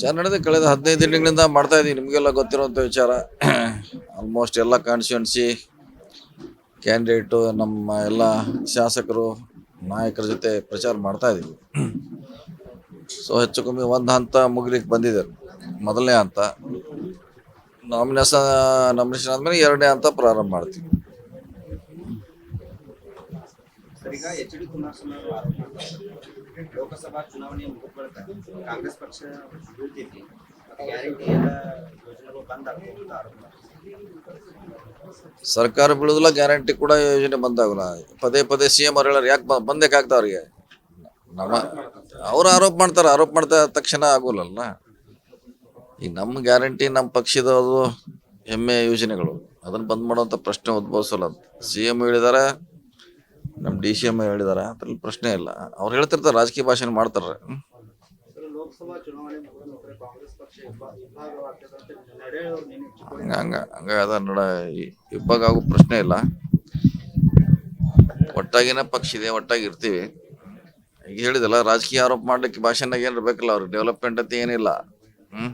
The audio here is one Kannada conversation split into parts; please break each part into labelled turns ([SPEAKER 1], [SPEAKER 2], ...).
[SPEAKER 1] ಪ್ರಚಾರ ನಡೆದ ಕಳೆದ ಹದಿನೈದು ದಿನಗಳಿಂದ ಮಾಡ್ತಾ ಇದ್ದೀವಿ ನಿಮಗೆಲ್ಲ ಗೊತ್ತಿರುವಂಥ ವಿಚಾರ. ಆಲ್ಮೋಸ್ಟ್ ಎಲ್ಲ ಕಾನ್ಸ್ಟಿಟ್ಯೂನ್ಸಿ ಕ್ಯಾಂಡಿಡೇಟು ನಮ್ಮ ಎಲ್ಲ ಶಾಸಕರು, ನಾಯಕರ ಜೊತೆ ಪ್ರಚಾರ ಮಾಡ್ತಾ ಇದ್ದೀವಿ ಸೊ ಹೆಚ್ಚು ಕಮ್ಮಿ ಒಂದು ಹಂತ ಮುಗಿಲಿಕ್ಕೆ ಬಂದಿದೆ. ಮೊದಲನೇ ಹಂತ ನಾಮಿನೇಷನ್ ನಾಮಿನೇಷನ್ ಆದಮೇಲೆ ಎರಡನೇ ಹಂತ ಪ್ರಾರಂಭ ಮಾಡ್ತೀವಿ
[SPEAKER 2] ಸರ್ ಈಗ ಎಚ್ ಡಿ ಕುಮಾರಸ್ವಾಮಿ ಅವರು ಆರೋಪ ಮಾಡ್ತಾರೆ. ಲೋಕಸಭಾ ಚುನಾವಣೆ ಮುಗಿದ ಬಳಿಕ ಕಾಂಗ್ರೆಸ್ ಪಕ್ಷ ಬೀಳ್ತೈತಿ ಗ್ಯಾರಂಟಿ ಎಲ್ಲ ಯೋಜನೆಗಳು ಬಂದ್ ಅಂತ ಆರೋಪ.
[SPEAKER 1] ಸರ್ಕಾರ ಬೀಳುದಿಲ್ಲ ಗ್ಯಾರಂಟಿ ಕೂಡ ಯೋಜನೆ ಬಂದಾಗಲ್ಲ. ಪದೇ ಪದೇ ಸಿ ಎಂ ಅವ್ರು ಹೇಳೋರು ಯಾಕೆ ಬಂದಕ್ಕೆ ಆಗ್ತಾವ ಅವ್ರಿಗೆ? ನಮ್ಮ, ಅವ್ರು ಆರೋಪ ಮಾಡ್ತಾರೆ, ಆರೋಪ ಮಾಡ್ತಾ ತಕ್ಷಣ ಆಗೋಲ್ಲಲ್ಲ. ಈ ನಮ್ಮ ಗ್ಯಾರಂಟಿ ನಮ್ಮ ಪಕ್ಷದ ಅದು ಹೆಮ್ಮೆ ಯೋಜನೆಗಳು. ಅದನ್ನು ಬಂದ್ ಮಾಡುವಂಥ ಪ್ರಶ್ನೆ ಉದ್ಭವಿಸಲ್ಲ ಸಿ ಎಂ ಹೇಳಿದಾರೆ ನಮ್ಮ ಡಿ ಸಿ ಎಂ ಹೇಳಿದಾರೆ ಅದ್ರಲ್ಲಿ ಪ್ರಶ್ನೆ ಇಲ್ಲ. ಅವ್ರು ಹೇಳ್ತಿರ್ತಾರೆ ರಾಜಕೀಯ ಭಾಷಣ ಮಾಡ್ತಾರೆ.
[SPEAKER 2] ಲೋಕಸಭಾ ಚುನಾವಣೆ ಮುಗಿದ ನಂತರ ಕಾಂಗ್ರೆಸ್ ಪಕ್ಷ
[SPEAKER 1] ಹಂಗ ಹಂಗ ಅದ ನೋಡ ಇಬ್ಬಾಗ ಆಗೋ ಪ್ರಶ್ನೆ ಇಲ್ಲ. ಒಟ್ಟಾಗಿನ ಪಕ್ಷ ಇದೆ ಒಟ್ಟಾಗಿ ಇರ್ತೀವಿ. ಈಗ ಹೇಳಿದಲ್ಲ ರಾಜಕೀಯ ಆರೋಪ ಮಾಡ್ಲಿಕ್ಕೆ ಭಾಷೆನಾಗ ಏನು ಇರ್ಬೇಕಲ್ಲ ಅವ್ರಿಗೆ ಡೆವಲಪ್ಮೆಂಟ್ ಅಂತ ಏನಿಲ್ಲ. ಹ್ಮ್?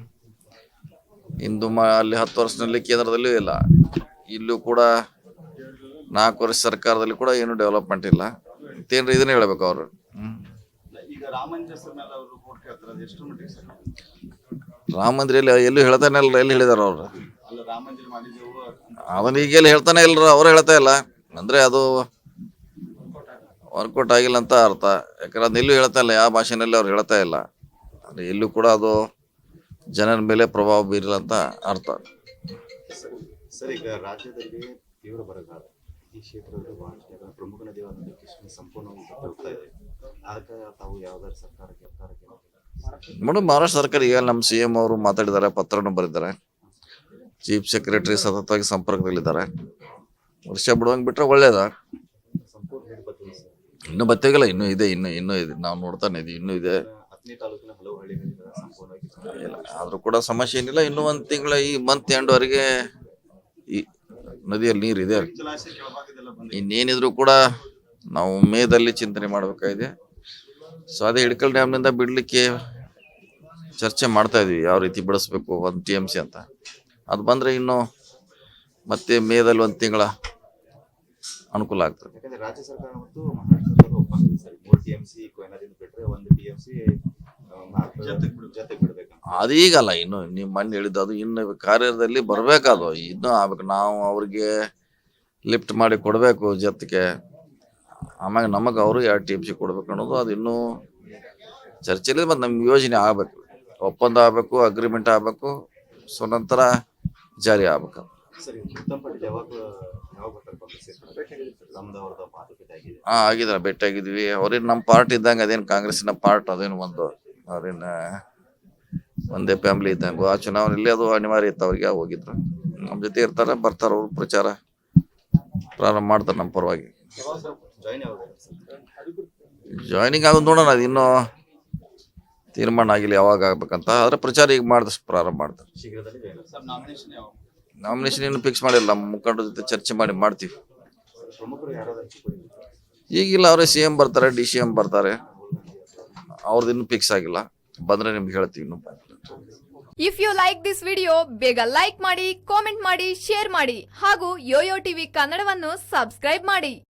[SPEAKER 1] ಇಂದು ಮ ಅಲ್ಲಿ ಹತ್ತು ವರ್ಷದಲ್ಲಿ ಕೇಂದ್ರದಲ್ಲೂ ಇಲ್ಲ. ಇಲ್ಲೂ ಕೂಡ ನಾಲ್ಕು ವರ್ಷ ಸರ್ಕಾರದಲ್ಲಿ ಕೂಡ ಏನು ಡೆವಲಪ್ಮೆಂಟ್ ಇಲ್ಲ. ಮತ್ತೇನ್ರಿ ಇದನ್ನ ಹೇಳ್ಬೇಕು ಅವರು?
[SPEAKER 2] ರಾಮ ಮಂದಿರ
[SPEAKER 1] ಎಲ್ಲಿ ಹೇಳ್ತಾನೆ ಅಲ್ರ ಎಲ್ಲಿ ಹೇಳಿದಾರ ಅವ್ರು?
[SPEAKER 2] ಅಲ್ಲ
[SPEAKER 1] ಅವನು ಈಗ ಎಲ್ಲಿ ಹೇಳ್ತಾನೆ ಇಲ್ರ ಅವ್ರು ಹೇಳ್ತಾ ಇಲ್ಲ. ಅಂದ್ರೆ ಅದು ವರ್ಕೌಟ್ ಆಗಿಲ್ಲ ಅಂತ ಅರ್ಥ. ಯಾಕಂದ್ರೆ ಅದನ್ನ ಎಲ್ಲೂ ಹೇಳ್ತಾ ಇಲ್ಲ ಯಾವ ಭಾಷೆನಲ್ಲಿ ಅವ್ರು ಹೇಳ್ತಾ ಇಲ್ಲ. ಅಂದ್ರೆ ಎಲ್ಲೂ ಕೂಡ ಅದು ಜನರ ಮೇಲೆ ಪ್ರಭಾವ ಬೀರಿಲ್ಲ ಅಂತ ಅರ್ಥ.
[SPEAKER 2] ಸರ್ ಈಗ ರಾಜ್ಯದಲ್ಲಿ ತೀವ್ರ ಬರಗಾಲ. ಈ ಕ್ಷೇತ್ರದಲ್ಲಿ ಬಹಳಷ್ಟು ಪ್ರಮುಖ ನದಿಯಾದ ಕೃಷ್ಣ ಸಂಪೂರ್ಣವಾಗಿ ಹೋಗ್ತಾ ಇದೆ. ಆಗ ತಾವು ಯಾವ್ದಾದ್ರು ಸರ್ಕಾರಕ್ಕೆ ಸರ್ಕಾರಕ್ಕೆ
[SPEAKER 1] ಮೇಡಮ್ ಮಹಾರಾಷ್ಟ್ರ ಸರ್ಕಾರ ಈಗ ನಮ್ಮ ಸಿ ಎಂ ಅವರು ಮಾತಾಡಿದ್ದಾರೆ ಪತ್ರವನ್ನು ಬರೆದಿದ್ದಾರೆ. ಚೀಫ್ ಸೆಕ್ರೆಟರಿ ಸತತವಾಗಿ ಸಂಪರ್ಕದಲ್ಲಿದ್ದಾರೆ. ವರ್ಷ ಬಿಡುವಂಗೆ ಬಿಟ್ರೆ ಒಳ್ಳೇದ? ಇನ್ನೂ ಬತ್ತಿಗಿಲ್ಲ ಇನ್ನೂ ಇದೆ ಇನ್ನೂ ಇನ್ನೂ ಇದೆ. ನಾವು ನೋಡ್ತಾನೆ ಇದೀವಿ ಇನ್ನೂ ಇದೆ. ಆದ್ರೂ ಕೂಡ ಸಮಸ್ಯೆ ಏನಿಲ್ಲ. ಇನ್ನೂ ಒಂದು ತಿಂಗಳ ಈ ಮಂತ್ ಎಂಡ್ವರೆಗೆ ಈ ನದಿಯಲ್ಲಿ ನೀರಿದೆ ಇನ್ನೇನಿದ್ರು ಕೂಡ ನಾವು ಮೇದಲ್ಲಿ ಚಿಂತನೆ ಮಾಡಬೇಕಾಗಿದೆ. ಸೊ ಅದೇ ಹಿಡ್ಕಲ್ ಡ್ಯಾಮ್ನಿಂದ ಬಿಡಲಿಕ್ಕೆ ಚರ್ಚೆ ಮಾಡ್ತಾ ಇದ್ವಿ, ಯಾವ ರೀತಿ ಬಿಡಿಸ್ಬೇಕು ಒಂದು ಟಿ ಎಂ ಸಿ ಅಂತ. ಅದು ಬಂದರೆ ಇನ್ನು ಮತ್ತೆ ಮೇದಲ್ಲಿ ಒಂದು ತಿಂಗಳ ಅನುಕೂಲ ಆಗ್ತದೆ.
[SPEAKER 2] ರಾಜ್ಯ ಸರ್ಕಾರ ಮತ್ತು ಮಹಾರಾಷ್ಟ್ರ ಸರ್ಕಾರ
[SPEAKER 1] ಅದೀಗಲ್ಲ ಇನ್ನು ನೀವು ಮೊನ್ನೆ ಹೇಳಿದ್ದು ಅದು ಇನ್ನು ಕಾರ್ಯದಲ್ಲಿ ಬರಬೇಕದು ಇನ್ನೂ ಆಗ್ಬೇಕು. ನಾವು ಅವ್ರಿಗೆ ಲಿಫ್ಟ್ ಮಾಡಿ ಕೊಡಬೇಕು ಜೊತೆಗೆ. ಆಮ್ಯಾಗ ನಮಗೆ ಅವರು ಎರಡು ಟಿ ಎಂ ಸಿ ಕೊಡ್ಬೇಕು ಅನ್ನೋದು ಅದು ಇನ್ನೂ ಚರ್ಚೆಲಿ ಮತ್ತು ನಮ್ಗೆ ಯೋಜನೆ ಆಗಬೇಕು. ಒಪ್ಪಂದ ಆಗಬೇಕು ಅಗ್ರಿಮೆಂಟ್ ಆಗಬೇಕು ಸೊ ನಂತರ ಜಾರಿ ಆಗ್ಬೇಕು.
[SPEAKER 2] ಸರಿ ಆಗಿದ್ರೆ ಭೇಟಿ ಯಾವಾಗ ಯಾವಾಗ ಬರ್ತಾರೆ ಕಾಂಗ್ರೆಸ್ ನಮ್ದು ಅವ್ರದ್ದು ಮಾತುಕತೆ ಆಗಿದೆ
[SPEAKER 1] ಹಾಂ ಆಗಿದ್ದಾರೆ ಭೇಟಿಯಾಗಿದ್ವಿ. ಅವ್ರೇನು ನಮ್ಮ ಪಾರ್ಟ್ ಇದ್ದಂಗೆ ಅದೇನು ಕಾಂಗ್ರೆಸ್ಸಿನ ಪಾರ್ಟ್ ಅದೇನು ಒಂದು. ಅವ್ರೇನು ಒಂದೇ ಫ್ಯಾಮಿಲಿ ಇದ್ದಂಗೆ. ಆ ಚುನಾವಣೆಯಲ್ಲಿ ಅದು ಅನಿವಾರ್ಯ ಇತ್ತು, ಅವ್ರಿಗೆ ಹೋಗಿದ್ರು. ನಮ್ಮ ಜೊತೆ ಇರ್ತಾರೆ, ಬರ್ತಾರೆ ಅವರು, ಪ್ರಚಾರ ಪ್ರಾರಂಭ ಮಾಡ್ತಾರೆ ನಮ್ಮ ಪರವಾಗಿ. ಜಾಯ್ನಿಂಗ್ ಆಗೋದು ನೋಡೋಣ, ಅದು ಇನ್ನೂ ತೀರ್ಮಾನ ಆಗಿಲ್ಲ, ಯಾವಾಗ ಆಗ್ಬೇಕಂತ. ಆದರೆ ಪ್ರಚಾರ ಈಗ ಮಾಡಿದಷ್ಟು ಪ್ರಾರಂಭ ಮಾಡ್ತಾರೆ.
[SPEAKER 2] ನಾಮಿನೇಷನ್
[SPEAKER 1] ಏನು ಫಿಕ್ಸ್ ಮಾಡಿಲ್ಲ, ನಮ್ಮ ಮುಖಂಡರ ಜೊತೆ ಚರ್ಚೆ ಮಾಡಿ ಮಾಡ್ತೀವಿ. ಈಗಿಲ್ಲ, ಅವರೇ ಸಿ ಎಂ ಬರ್ತಾರೆ ಡಿ ಸಿ ಎಂ ಬರ್ತಾರೆ. ಅವ್ರದ್ದು ಇನ್ನೂ ಫಿಕ್ಸ್ ಆಗಿಲ್ಲ. ಬಂದ್ರೆ ನಿಮ್ಗೆ ಹೇಳ್ತೀವಿ
[SPEAKER 3] if you like this video ಬೇಗ ಲೈಕ್ ಮಾಡಿ ಕಾಮೆಂಟ್ ಮಾಡಿ ಶೇರ್ ಮಾಡಿ. ಹಾಗೂ ಯೋಯೋ ಟಿವಿ ಕನ್ನಡವನ್ನು ಸಬ್ಸ್ಕ್ರೈಬ್ ಮಾಡಿ.